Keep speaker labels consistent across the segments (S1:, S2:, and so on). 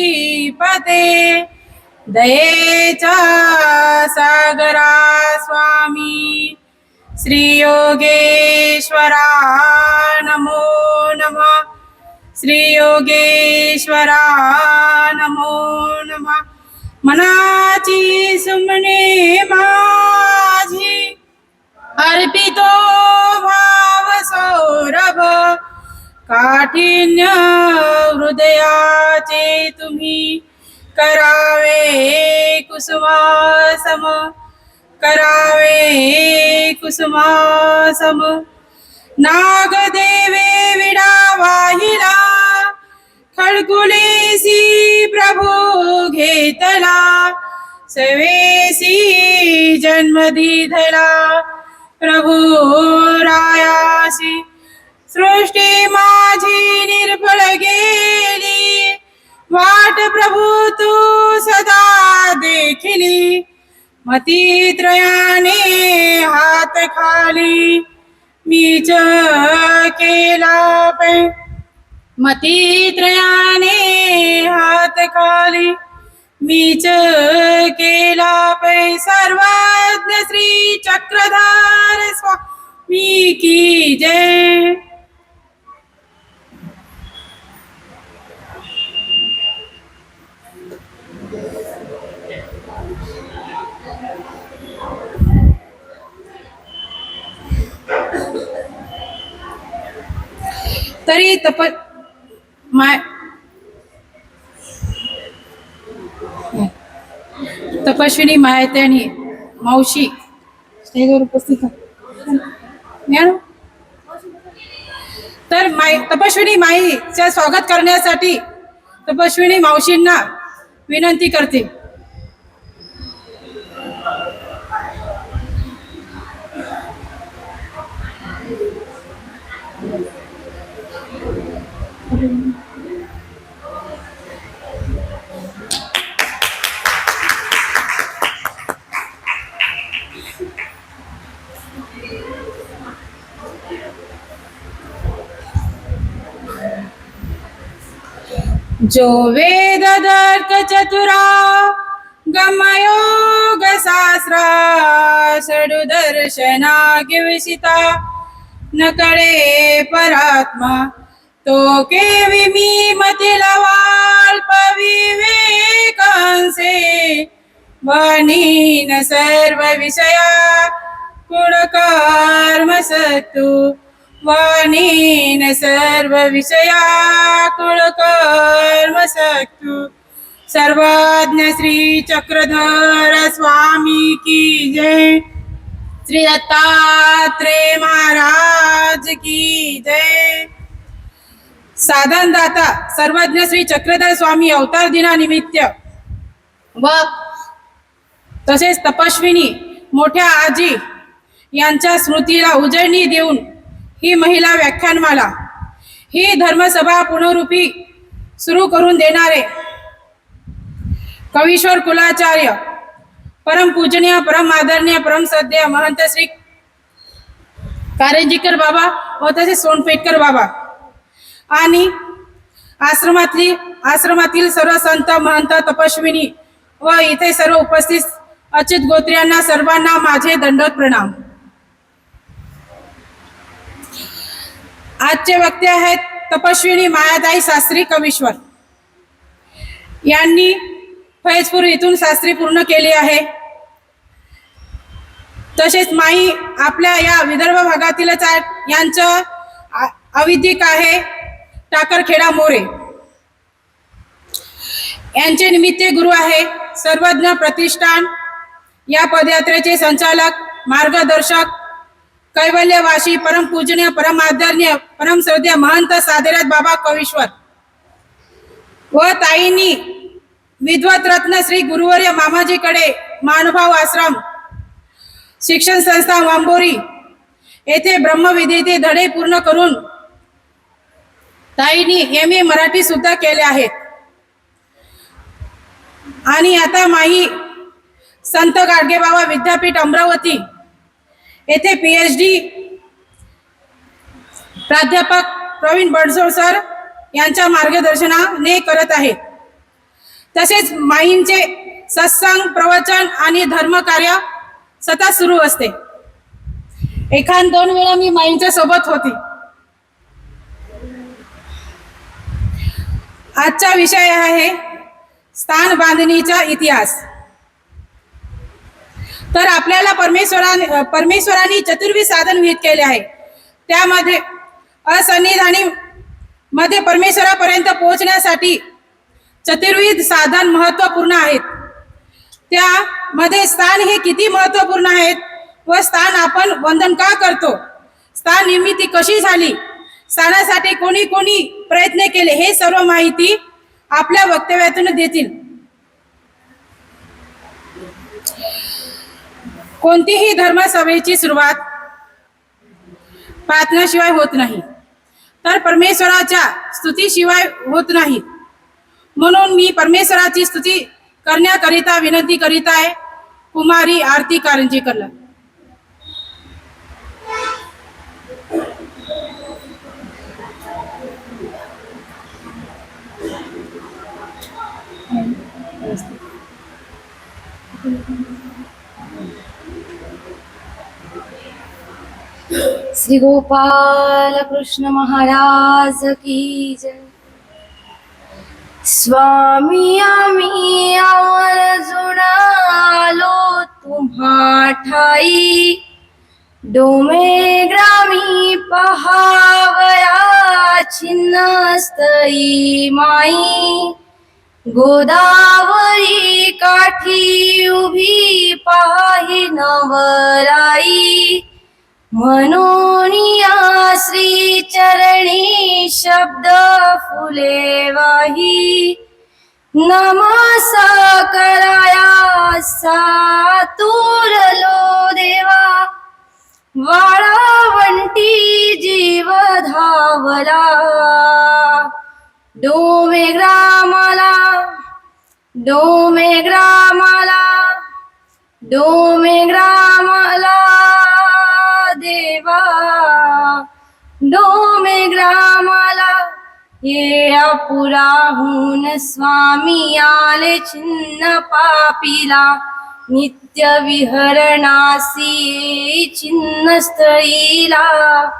S1: पते दयेचा सागरा स्वामी। श्री योगेश्वरा नमो नमः। श्री योगेश्वरा नमो नमः। मनाची सुमने माझी। अर्पितो काठिन्य हृदयाचे तुम्ही करावे कुसुमासम करावे कुसुमासम. नागदेवे विडा वाहिला खडकुलेसी प्रभू घेतला. सवेसी जन्म दिधला प्रभू रायासी सृष्टी माझी निर्फळ गेली. वाट प्रभू तू सदा देखिली. मती त्रयाने हात खाली. मीच केला पै मती त्रयाने हात खाली. मीच केला पै सर्वज्ञ श्री चक्रधार स्वामी की जय? तरी तप माय तपस्विनी मायत्यानी मावशी स्टेजवर उपस्थित आहे. मॅडम तर माई तपस्विनी माईचं स्वागत करण्यासाठी तपस्विनी मावशींना विनंती करते जो वेद दर्क चतुरा गमयोग शास्त्रा षडु दर्शना विसिता न कळे परात्मा तो केवी मी मतिलवाल्प विवेकांसे वनीन सर्व विषया कुळकर्म सत्तू वाणीन सर्व विषया कुळकर्म सक्तु सर्वज्ञ श्री चक्रधर स्वामी की जय. श्री दत्तात्रेय महाराज की जय. साधन दाता सर्वज्ञ श्री चक्रधर स्वामी अवतार दिनानिमित्त. व तसेच तपस्विनी मोठ्या आजी यांच्या स्मृतीला उजळणी देऊन ही महिला व्याख्यानमाला. ही धर्मसभा पुनरुपी सुरू करून देणारे कवीश्वर कुलाचार्य परम पूजनीय परम आदरणीय परम सद्य महंत श्री कारंजीकर बाबा व तसेच सोनपेटकर बाबा आणि आश्रमातली आश्रमातील सर्व संत महंत तपस्विनी व इथे सर्व उपस्थित अच्युत गोत्र्यांना सर्वांना माझे दंडवत प्रणाम. आजचे वक्ते आहेत तपस्विनी मायादाई शास्त्री कवीश्वर यांनी फैजपूर इथून शास्त्री पूर्ण केली आहे. तसेच माई आपल्या या विदर्भ भागातीलच यांचं आ- अविधिक आहे टाकरखेडा मोरे. यांचे निमित्त गुरु आहे सर्वज्ञ प्रतिष्ठान. या पदयात्रेचे संचालक मार्गदर्शक कैवल्यवासी परम पूजनीय परम आदरणीय परम श्रद्धेय महंत साधेराज बाबा कवीश्वर. व ताईंनी विद्वत रत्न श्री गुरुवर्य मामाजीकडे मानुभाव आश्रम शिक्षण संस्था वांबोरी येथे ब्रह्मविधीचे धडे पूर्ण करून ताईंनी एम ए मराठी सुद्धा केले आहेत. आणि आता माही संत गाडगेबाबा विद्यापीठ अमरावती येथे पीएच डी प्राध्यापक प्रवीण बडसोड सर यांच्या मार्गदर्शनाने करत आहेत तसेच माईंचे सत्संग प्रवचन आणि धर्मकार्य सतत सुरू असते. एखाद दोन वेळा मी माईंच्या सोबत होती. आजचा विषय आहे स्थान बांधणीचा इतिहास. तर आपल्याला परमेश्वराने परमेश्वराने चतुर्वी साधन विहित केले आहे. त्यामध्ये असन्निधानी मध्ये परमेश्वरापर्यंत पोहोचण्यासाठी चतुर्विध साधन महत्त्वपूर्ण आहेत. त्यामध्ये स्थान हे किती महत्त्वपूर्ण आहेत व स्थान आपण वंदन का करतो? स्थान निर्मिती कशी झाली? स्थानासाठी कोणी कोणी प्रयत्न केले हे सर्व माहिती आपल्या वक्तव्यातून देतील. कोणतीही धर्मसभेची सुरुवात प्रार्थनाशिवाय होत नाही. तर परमेश्वराच्या स्तुतीशिवाय होत नाही. म्हणून मी परमेश्वराची स्तुती करण्याकरिता विनंती करीत आहे. कुमारी आरती कारंजीकरला
S2: श्री गोपाल कृष्ण महाराज की जय। स्वामी आम्ही आवर्जून आलो तुम्हा ठाई डोमे ग्रामी पहावया छिन्नस्तई माई। गोदावरी काठी उभी पाहि नवराई। मनोनिया श्री चरणी शब्द फुले वाही. नमस कराया सातुरलो देवा. वाळावंटी जीव धावला. डोमे ग्रामाला डोमे ग्रामाला डोमे ग्रामाला. संग्रामाला ग्रामाला ये अपुराहून स्वामी आले छिन्न पापीला. नित्य विहरणासी छिन्न स्थळीला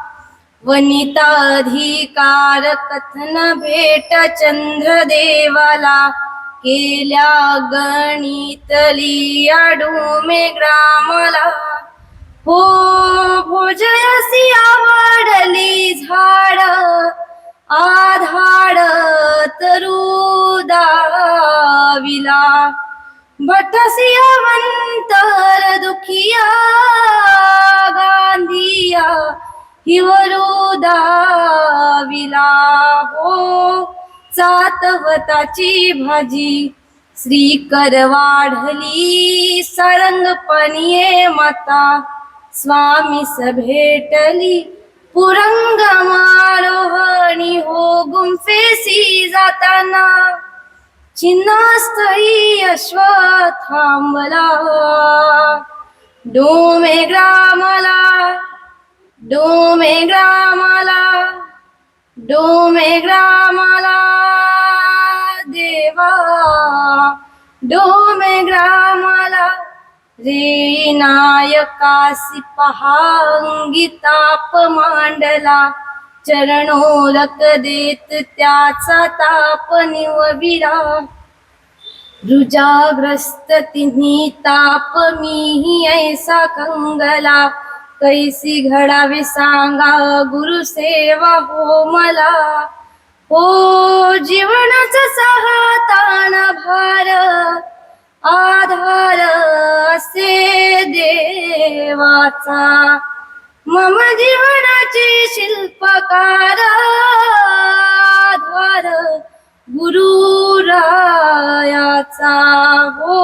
S2: वनिताधिकार कथन भेट चंद्रदेवाला. केल्या गणितली डोमे ग्रामाला. हो भोजयसी आवडली झाड आधाड तरुदाविला भटसी मंतर दुखिया गांधिया हिवरुदाविला हो चातवताची भाजी श्री करवाढली सरंगपणीये माता. स्वामी सभेटली पुरंग मारोहणी हो गुंफेसी जाताना. चिन्हास्थळी अश्व थांबला. डोमे ग्रामला डोमे ग्रामाला डोमे ग्रामाला. देवा डोमे ग्रामाला. रे नायकासी पहांगी ताप मांडला चरणोलक देत त्याचा ताप निवविला. रुजाग्रस्त तिन्ही ताप मीही ऐसा कंगला. कैसी घडावे सांगा गुरुसेवा हो मला. हो जीवनाचा सहातान भार. आधार असे देवाचा. मम जीवनाचे शिल्पकार आधार गुरुरायाचा. हो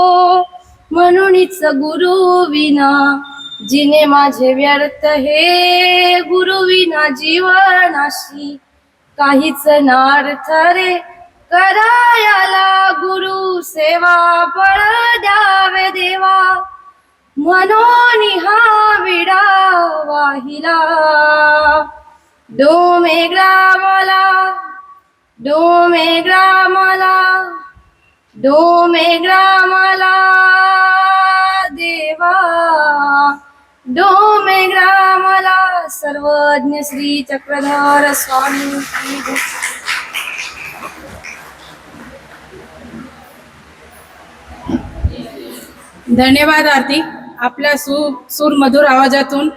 S2: म्हणूनच गुरु विना जिने माझे व्यर्थ हे गुरु विना जीवनाशी काहीच नार्थ रे करायाला गुरु सेवा बळ द्यावे देवा. म्हणून हा विडा वाहिला. डोमे ग्रामाला डोमे ग्रामाला डोमे ग्रामाला देवा. डोमे ग्रामाला सर्वज्ञ श्री चक्रधर स्वामी की जय.
S1: धन्यवाद आरती. आपल्या सु सूर मधुर आवाजातून